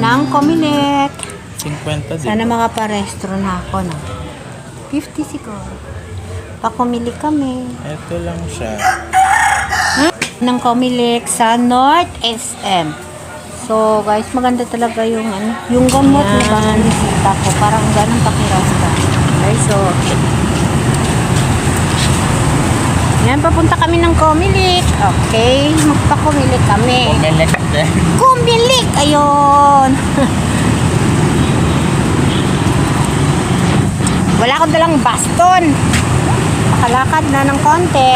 Nang Comelec. 50 din. Sana makaparestro na ako, no? 50 siguro. Pakumili kami. Ito lang siya. ng Comelec sa North SM. So, guys, maganda talaga yung ano, yung gamot na pangalisita ko. Parang ganun pakiramdam. Okay, so, yan, papunta kami ng Comelec. Okay, magpa-Comelec kami. Umelek din. Comelec! Ayun! Wala akong dalang baston. Makalakad na ng konti.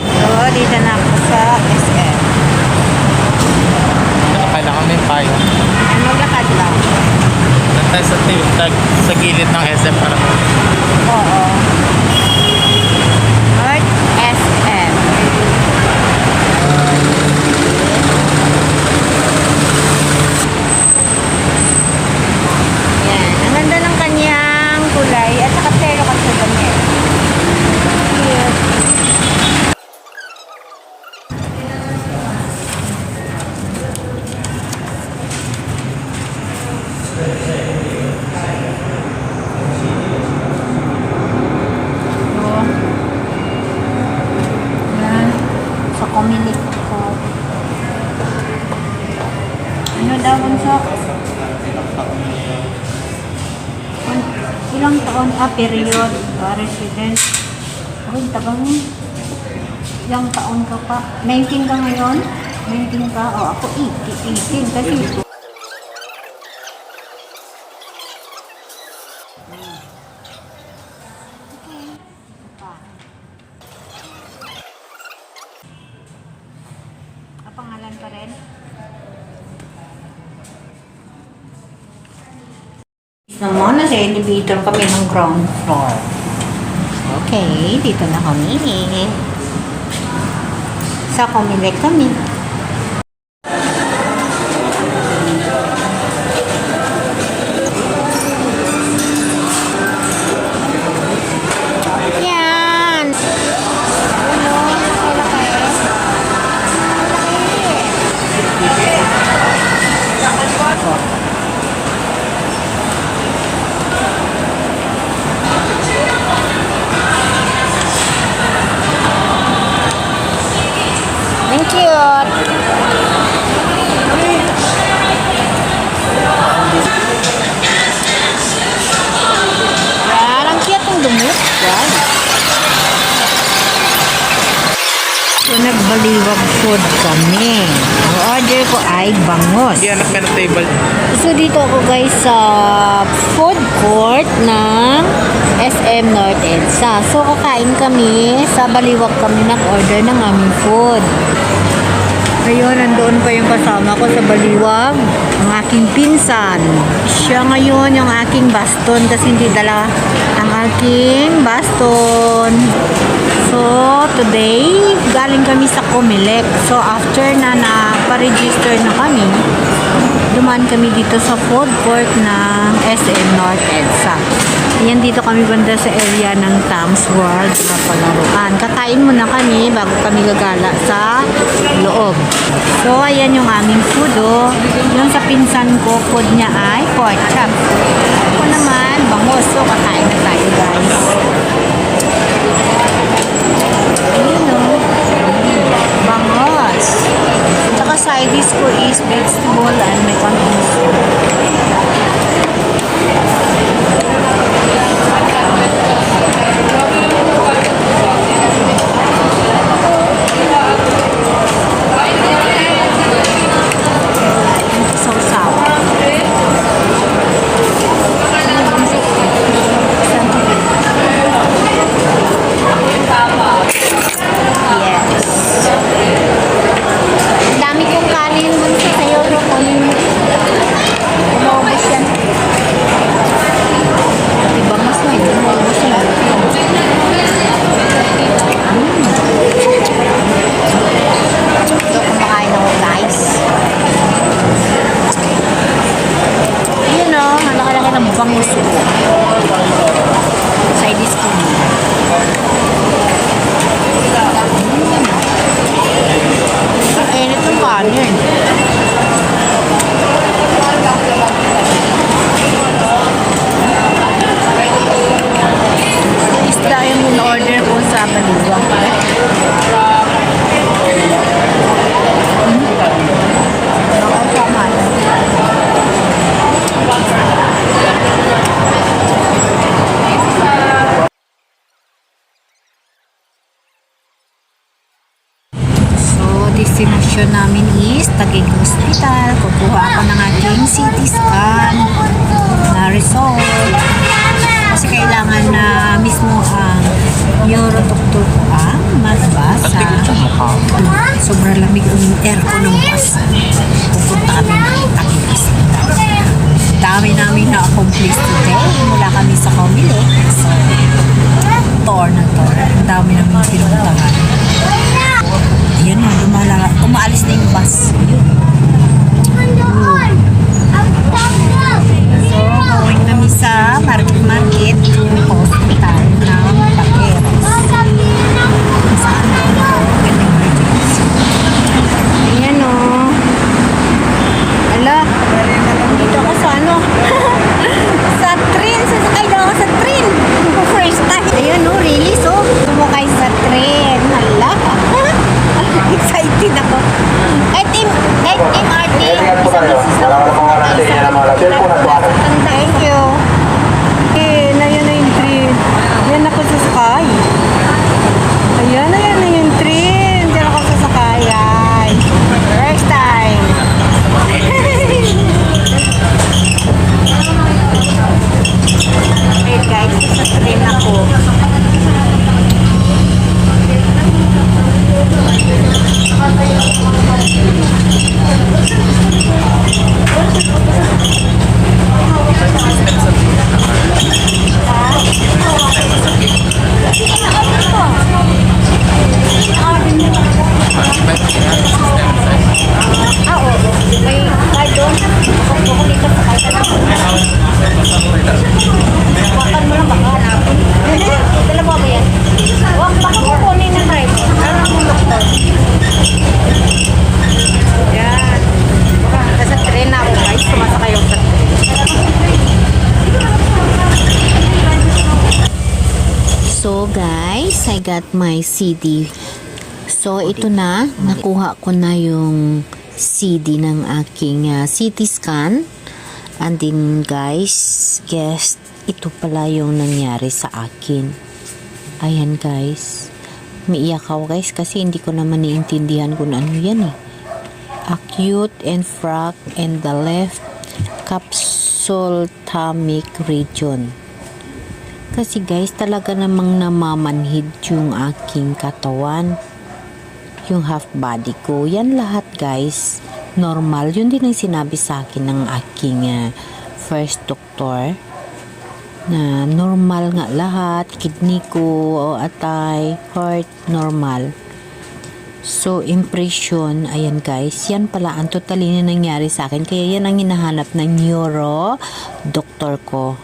So, dito na ako sa SM. Nakakala kami payo. Ay, maglakad lang. Nantay sa, tag, sa gilid ng SM para Oo. North SM. Yan. Ang ganda ng kanyang kulay at saka pero kasi damit. Cute. So, yan. Sa Comelec ko. Bunso? An- Ilang taon? Ah, period. Ah, resident. Ay, tagang ilang taon ka pa? 19 ka ngayon? 19 ka? O, ako 18. 18 kasi Naman, nasa elevator kami ng ground floor. Okay, dito na kami. Sa Comelec kami. Nagbaliwag food kami. Ang order ko ay bangos. Hindi anak ka ng table. So, dito ako guys sa food court ng SM North EDSA. So, kakain kami. Sa Baliwag kami nag-order ng aming food. Ngayon, nandoon pa yung kasama ko sa Baliwag. Ang aking pinsan. Siya ngayon yung aking baston kasi hindi dala ang aking baston. So, today, galing kami sa Comelec. So, after na na-register na kami, dumaan kami dito sa food court ng SM North EDSA. Yan dito kami banda sa area ng Tams World na palaruan. Kakain muna kami bago kami gagala sa loob. So, ayan yung aming food, oh. Yung sa pinsan ko, food niya ay pork chop. Ako naman, bangos. So, kakain na tayo, guys. Ayun, oh. Bangos. Tsaka side dish ko is vegetable and may konting soup. Sausaw. Yes. Ang dami kong kanin dun sa sayo. Kunin mo. na bangus ko. Side dish ko. Ang init ng kanin. Isda yung in-order ko sa Baliwang. So, destination namin is Taguig Hospital. Kukuha ako ng aking CT scan na result. Kasi kailangan na mismo ang neurodoctor ko ang magbasa. Sobrang lamig ng aircon ng bus. Pupunta kami ng Taguig Hospital. Dami namin na-accomplish today. Mula kami sa Comile. So, tour na tour. Ang dami namin pinuntahan. Ayan na, lumala, umaalis na yung bus. Ayun. So, going kami sa market market hospital ng Paqueros. Saan na Gandang emergency. Ayan o. Ala, dito ako sa ano? sa train. Sasakay daw ako sa train. First time. Ayan o, really? So, sumakay sa train. Hala. Excited ako. Kahit team, kahit team RT, isa beses lang ako sumakay sa Thank you. Eh, na yan na yung train. Yan ako sasakay. Ayan, ayan na yung train. Diyan ako sasakay. Ay. First time. Wait guys, train ako. Ah, oo. May card doon. Kung ako dito sa kaya lang. Wakan mo lang baka hanapin. Dalawa ba yan? Wag, baka kukunin ng driver. Ano ang doktor? Yan. Nasa train na ako guys. Sumasakay ako sa train. So got my CD. So ito na, nakuha ko na yung CD ng aking uh, CT scan. And then guys, guess ito pala yung nangyari sa akin. Ayan guys. Umiiyak ako guys kasi hindi ko naman naiintindihan kung ano yan eh. Acute and frac in the left capsultamic region. Kasi guys, talaga namang namamanhid yung aking katawan. Yung half body ko. Yan lahat guys. Normal. Yun din ang sinabi sa akin ng aking ah, first doctor. Na normal nga lahat. Kidney ko, atay, heart, normal. So, impression, ayan guys, yan pala ang totally na nangyari sa akin. Kaya yan ang hinahanap ng neuro doctor ko.